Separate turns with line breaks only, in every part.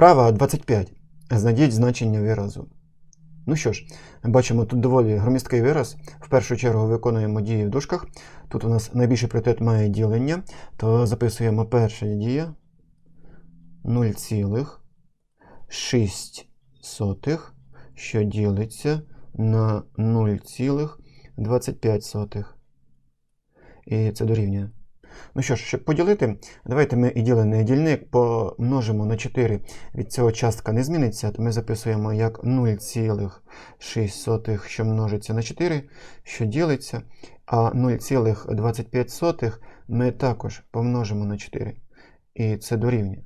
Вправа 25. Знайдіть значення виразу. Ну що ж, бачимо тут доволі громісткий вираз. В першу чергу виконуємо дії в дужках. Тут у нас найбільший пріоритет має ділення, то записуємо перша дія 0,6, що ділиться на 0,25. І це дорівнює. Ну що ж, щоб поділити, давайте ми і ділений дільник помножимо на 4. Від цього частка не зміниться, то ми записуємо як 0,6, що множиться на 4, що ділиться. А 0,25 ми також помножимо на 4. І це дорівнює.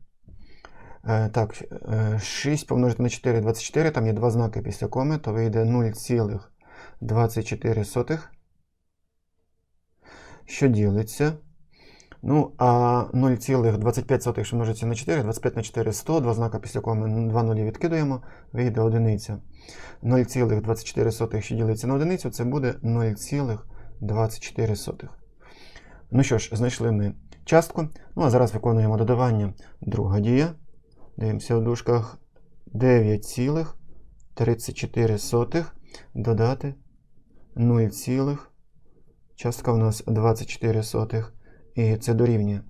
Е, Так, е, 6 помножити на 4 24, там є два знаки після коми, то вийде 0,24, що ділиться. Ну, а 0,25, що множиться на 4, 25 на 4 100, два знака після коми 2 нулі відкидуємо, вийде одиниця. 0,24, що ділиться на одиницю, це буде 0,24. Ну що ж, знайшли ми частку. Ну, а зараз виконуємо додавання. Друга дія. Дивимося в дужках 9,34 додати 0, частка у нас 24 сотих. І це дорівнює.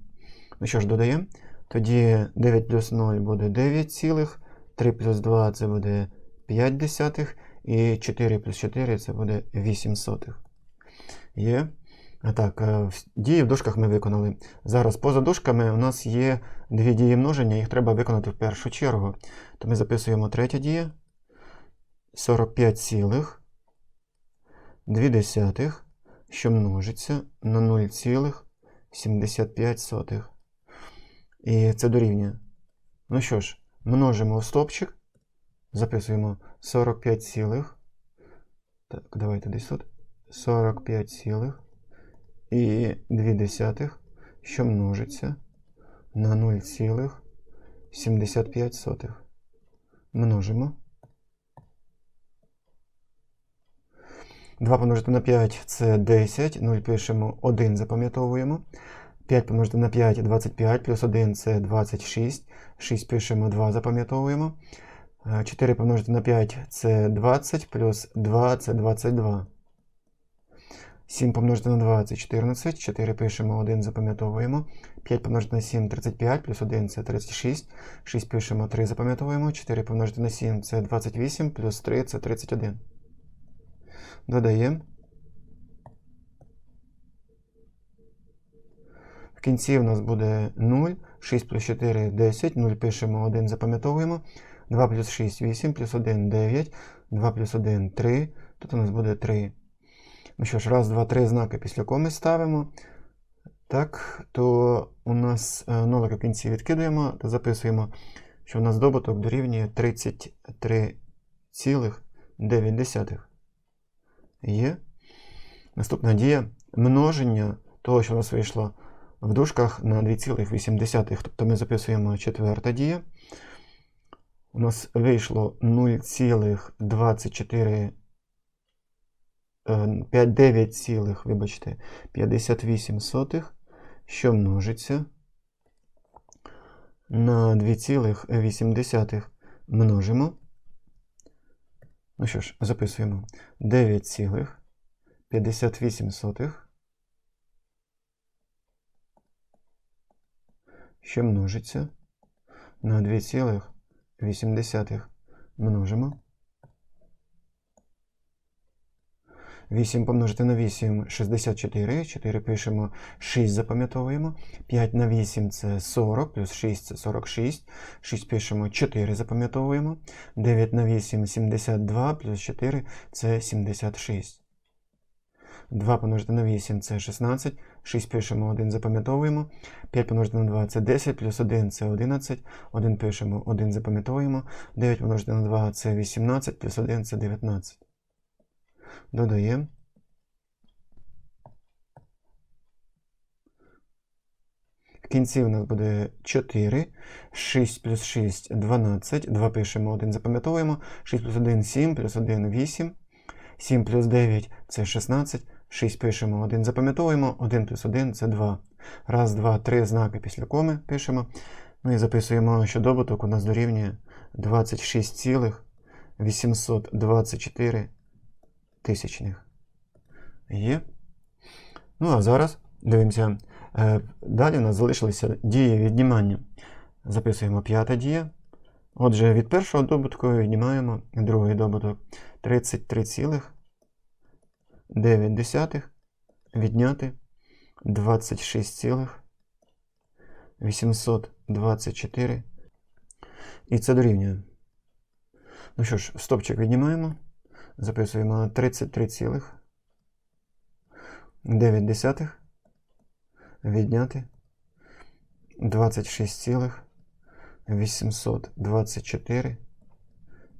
Ну що ж, додаємо. Тоді 9 плюс 0 буде 9 цілих, 3 плюс 2 це буде 5 десятих, і 4 плюс 4 це буде 8 сотих. Є. Так, е, дії в дужках ми виконали. Зараз поза дужками у нас є дві дії множення, їх треба виконати в першу чергу. То ми записуємо третя дія. 45 цілих 2 десятих, що множиться на 0 цілих 75 сотих. І це дорівнює. Ну що ж, множимо стопчик. Записуємо 45 цілих. Так, давайте десь тут. 45 цілих. І 2 десятих, що множиться на 0,75 сотих. Множимо. 2 помножити на 5 це 10. 0 пишемо 1, запам'ятовуємо. 5 помножити на 5 25, плюс 1 це 26. 6 пишемо 2, запам'ятовуємо. 4 помножити на 5 це 20, плюс 2 це 22. 7 помножити на 2 це 14. 4 пишемо 1, запам'ятовуємо. 5 помножити на 7 35, плюс 1 це 36. 6 пишемо 3, запам'ятовуємо. 4 помножити на 7 це 28, плюс 3 це 31. Додаємо. В кінці у нас буде 0. 6 плюс 4 10. 0 пишемо 1, запам'ятовуємо. 2 плюс 6 8, плюс 1 9. 2 плюс 1 3. Тут у нас буде 3. Ну що ж, раз, два, три знаки після коми ставимо. Так, то у нас нолик в кінці відкидаємо та записуємо, що у нас добуток дорівнює 33,9. Є. Наступна дія множення того, що у нас вийшло в дужках на 2,8. Тобто ми записуємо четверта дія. У нас вийшло 0,24. 9, вибачте, 58 сотих, що множиться на 2,8 множимо. Ну що ж, записуємо. 9,58, що множиться на 2,8 множимо. 8 помножити на 8 64. 4 пишемо, 6 запам'ятовуємо. 5 на 8 це 40, плюс 6 це 46. 6 пишемо 4 запам'ятовуємо. 9 на 8 72, плюс 4 це 76. 2 помножити на 8 це 16. 6 пишемо 1 запам'ятовуємо. 5 помножити на 2 це 10, плюс 1 це 11. 1 пишемо 1 запам'ятовуємо. 9 помножити на 2 це 18, плюс 1 це 19. Додаємо. В кінці у нас буде 4. 6 плюс 6 12. 2 пишемо 1, запам'ятовуємо. 6 плюс 1 7, плюс 1 8. 7 плюс 9 це 16. 6 пишемо 1, запам'ятовуємо. 1 плюс 1 це 2. Раз, два, три знаки після коми пишемо. Ну і записуємо, що добуток у нас дорівнює 26,824 тисячних. Є. Ну, а зараз дивимося. Е, Далі у нас залишилися дії віднімання. Записуємо п'ята дія. Отже, від першого добутку віднімаємо другий добуток 33,9 відняти 26,824. І це дорівнює. Ну що ж, стопчик віднімаємо. Записуємо 33,9 відняти 26,824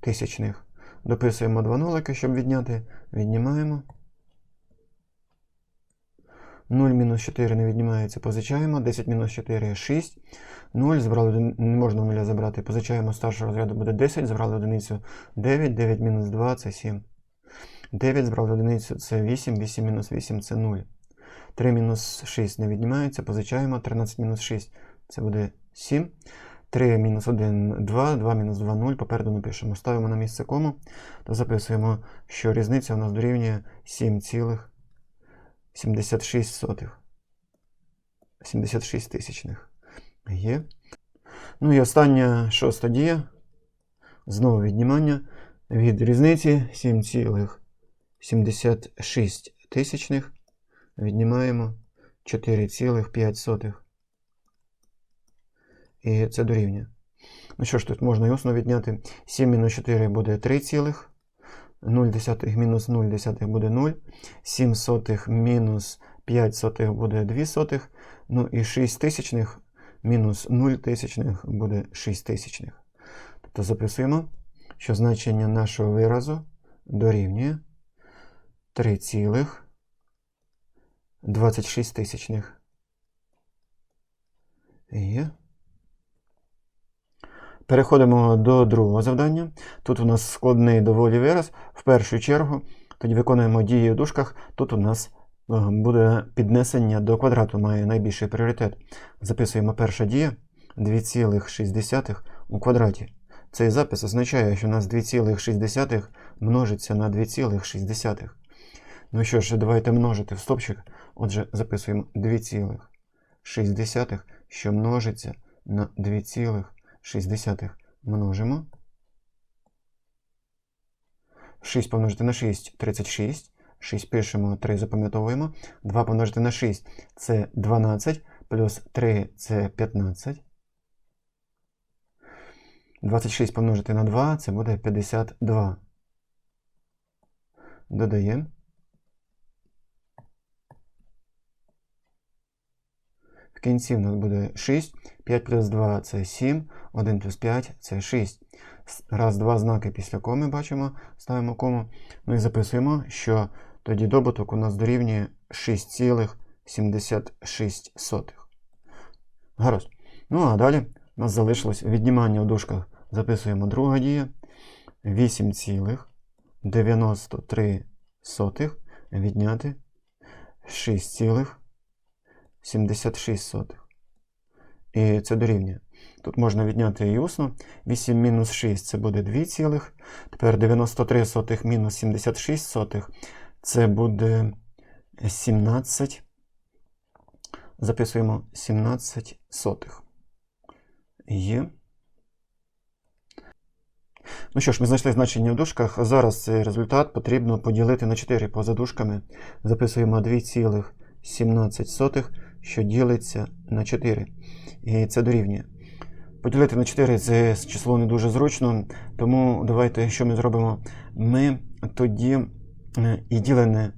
тисячних. Дописуємо два нолики, щоб відняти. Віднімаємо. 0 мінус 4 не віднімається, позичаємо. 10 мінус 4 6. 0. Збрали не можна 0 забрати. Позичаємо старшого розряду буде 10. Збрали одиницю 9. 9 мінус 2 це 7. 9 збрали одиницю це 8. 8 мінус 8 це 0. 3 мінус 6 не віднімається, позичаємо. 13 мінус 6 це буде 7. 3 мінус 1 2, 2 мінус 2 0. Попереду напишемо. Ставимо на місце кому, то записуємо, що різниця у нас дорівнює 7,76. 76 тисячних. Є. Ну і остання шоста дія. Знову віднімання від різниці 7,76 тисячних. Віднімаємо 4,5. І це дорівнює. Ну що ж, тут можна і усно відняти. 7 мінус 4 буде 3, цілих. 0 десятих мінус 0 десятих буде 0. 7 сотих мінус 5 сотих буде 2 сотих. Ну і 6 тисячних мінус 0 тисячних буде 6 тисячних. Тобто записуємо, що значення нашого виразу дорівнює 3 цілих. 26 тисячних. Є. Переходимо до другого завдання. Тут у нас складний доволі вираз. В першу чергу, тоді виконуємо дії в дужках. Тут у нас буде піднесення до квадрату, має найбільший пріоритет. Записуємо перша дія 2,6 у квадраті. Цей запис означає, що у нас 2,6 множиться на 2,6. Ну що ж, давайте множити в стопчик. Отже, записуємо 2,6, що множиться на 2,6 множимо. 6 помножити на 6 36. 6 пишемо, 3 запам'ятовуємо. 2 помножити на 6 це 12, плюс 3 це 15. 26 помножити на 2 це буде 52. Додаємо. кінці в нас буде 6. 5 плюс 2 це 7, 1 плюс 5 це 6. Раз, два знаки після коми бачимо, ставимо кому. Ну і записуємо, що тоді добуток у нас дорівнює 6,76. Гаразд. Ну, а далі у нас залишилось віднімання в дужках. Записуємо друга дія. 8,93 відняти 6,76. 76 сотих. І це дорівнює. Тут можна відняти і усно. 8 мінус 6 це буде 2 цілих. Тепер 93 сотих мінус 76 сотих. Це буде 17. Записуємо 17 сотих. Є. Ну що ж, ми знайшли значення в дужках. Зараз цей результат потрібно поділити на 4 поза дужками. Записуємо 2,17 що ділиться на 4. І це дорівнює. Поділити на 4 це число не дуже зручно, тому давайте, що ми зробимо? Ми тоді е, і ділене,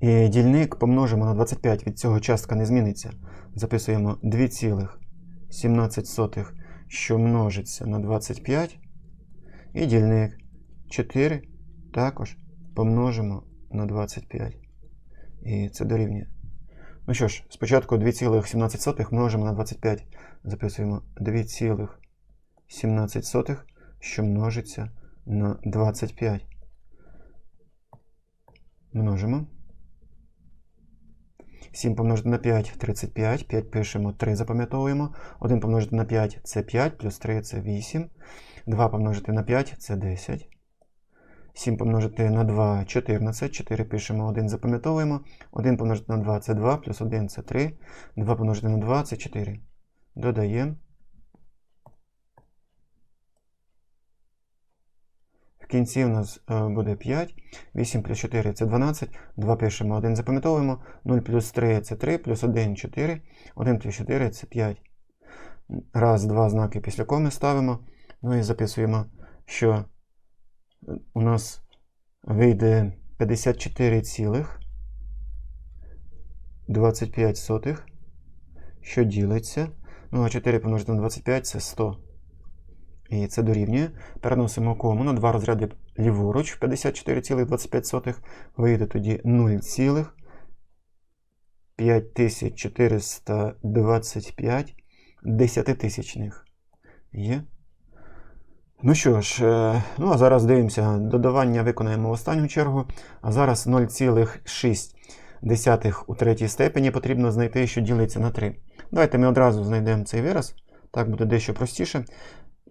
і дільник помножимо на 25, від цього частка не зміниться. Записуємо 2,17, що множиться на 25. І дільник 4 також помножимо на 25. І це дорівнює. Ну що ж, спочатку 2,17 множимо на 25. Записуємо 2,17, що множиться на 25. Множимо. 7 помножити на 5 35. 5 пишемо, 3 запам'ятовуємо. 1 помножити на 5 це 5, плюс 3 це 8. 2 помножити на 5 це 10. 7 помножити на 2 14. 4 пишемо, 1 запам'ятовуємо. 1 помножити на 2 це 2, плюс 1 це 3. 2 помножити на 2 це 4. Додаємо. В кінці у нас е, буде 5. 8 плюс 4 це 12. 2 пишемо, 1 запам'ятовуємо. 0 плюс 3 це 3, плюс 1 4. 1 плюс 4 це 5. Раз, два знаки після коми ставимо. Ну і записуємо, що у нас вийде 54,25, що ділиться. Ну, а 4 помножити на 25 це 100. І це дорівнює. Переносимо кому на два розряди ліворуч 54,25. Вийде тоді 0,5425 десятитисячних. Є. Ну що ж, е, ну а зараз дивимося. Додавання виконаємо в останню чергу. А зараз 0,6 у третій степені потрібно знайти, що ділиться на 3. Давайте ми одразу знайдемо цей вираз. Так буде дещо простіше.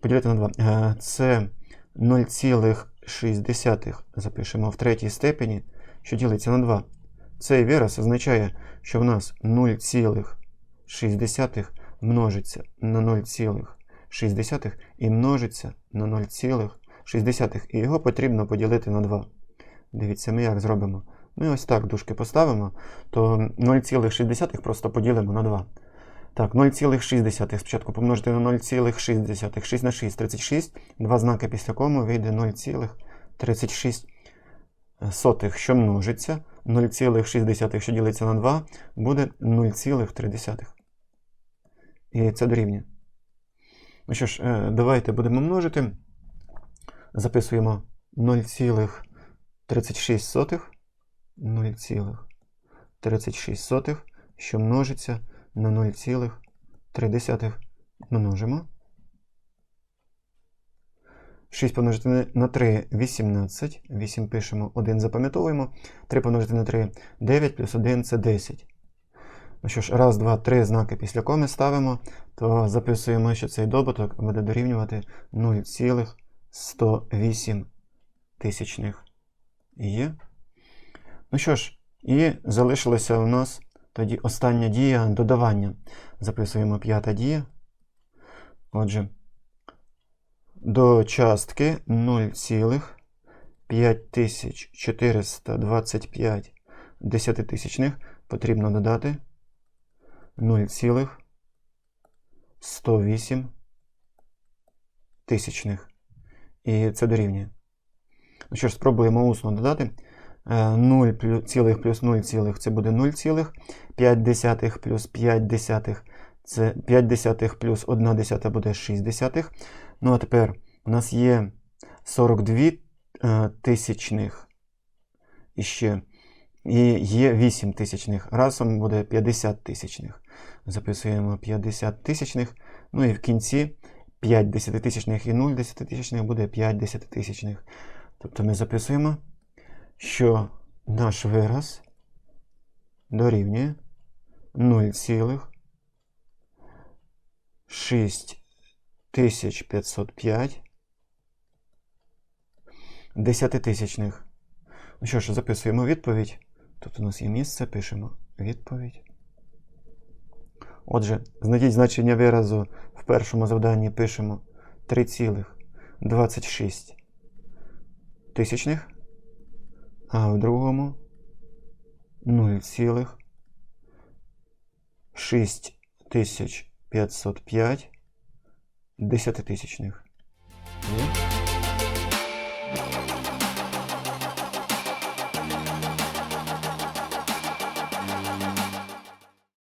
Поділити на 2. Е, Це 0,6 запишемо в третій степені, що ділиться на 2. Цей вираз означає, що в нас 0,6 множиться на 0,6 і множиться на 0,6. І його потрібно поділити на 2. Дивіться, ми як зробимо. Ми ось так дужки поставимо, то 0,6 просто поділимо на 2. Так, 0,6. Спочатку помножити на 0,6. 6 на 6 36. Два знаки після кому вийде 0,36. Сотих, що множиться. 0,6, що ділиться на 2, буде 0,3. І це дорівнює. Ну що ж, е, давайте будемо множити. Записуємо 0,36. 0,36, що множиться на 0,3 множимо. 6 помножити на 3 18. 8 пишемо, 1 запам'ятовуємо. 3 помножити на 3 9 плюс 1 це 10. Ну що ж, раз, два, три знаки після коми ставимо, то записуємо, що цей добуток буде дорівнювати 0,108 тисячних. Є. Ну що ж, і залишилося у нас тоді остання дія додавання. Записуємо п'ята дія. Отже, до частки 0,5425 десятитисячних потрібно додати 0,108 тисячних. І це дорівнює. Ну що ж, спробуємо усно додати. 0 цілих плюс 0 цілих це буде 0 цілих. 5 десятих плюс 5 десятих це 5 десятих плюс 1 десята буде 6 десятих. Ну, а тепер у нас є 42 е, тисячних і ще. І є 8 тисячних. Разом буде 50 тисячних. Записуємо 50 тисячних. Ну і в кінці 5 десятитисячних і 0 десятитисячних буде 5 десятитисячних. Тобто ми записуємо що наш вираз дорівнює 0,6505 десятитисячних. Ну що ж, записуємо відповідь. Тут у нас є місце, пишемо відповідь. Отже, знайдіть значення виразу в першому завданні пишемо 3,26 тисячних а в другому 0,6505 десятитисячних.